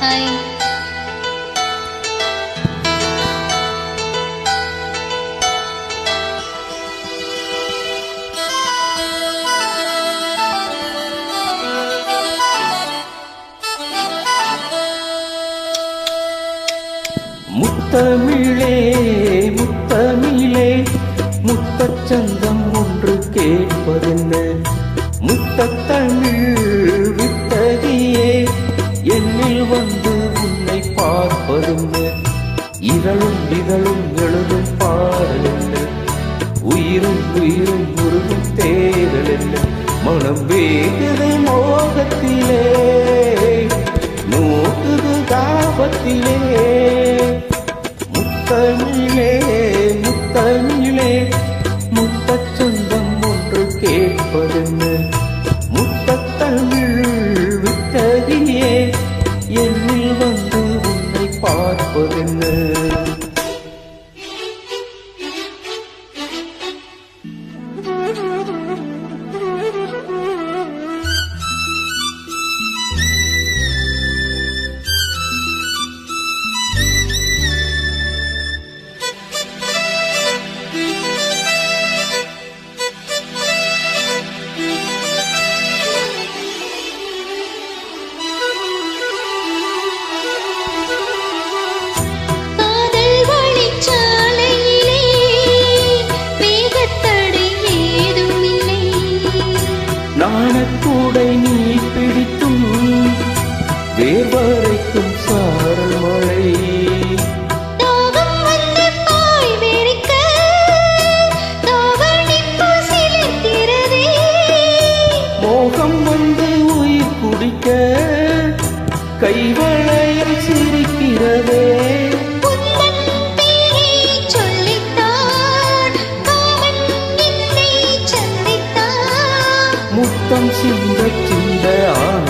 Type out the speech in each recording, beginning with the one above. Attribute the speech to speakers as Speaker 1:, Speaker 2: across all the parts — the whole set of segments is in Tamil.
Speaker 1: ஹாய்
Speaker 2: முத்தமிழே முத்தமிழே முத்தச்சந்தம் ஒன்று கேட்பதென்ன? முத்தத்தமிழ் இதழும் இதழும் எழுதும் பாடலென்ன உயிரும் உயிரும் உருகும் தேடல் என்ன மனம் வேகுது மோகத்திலே நோக்குது தாபத்திலே. முத்தமிழே முத்தமிழே முத்தச் சொந்தம் ஒன்று கேட்பதென்ன. முத்தத்தமிழ் வித்தகியே என்னில் வந்து Mm-hmm. வேர்வரைக்கும் சாரல் மழை. மோகம் வந்து உயிர் குடிக்க கைவளையில் சிரிக்கிறதே. முத்தம் சிந்த சிந்த ஆனந்தந்தான்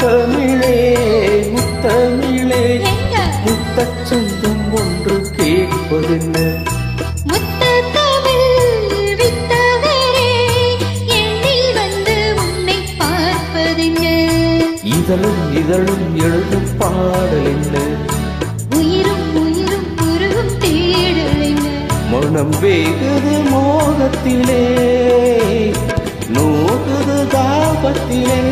Speaker 1: முத்தமிழே முத்தமிழே. எங்க?
Speaker 2: முத்தச் சொந்தம் ஒன்று கேட்பதென்ன இதழும் இதழும் எழுதும் பாடல் என்ன?
Speaker 1: உயிரும் உயிரும் உருகும் தேடல் என்ன?
Speaker 2: மனம் வேகுது மோகத்திலே நோகுது தாபத்திலே.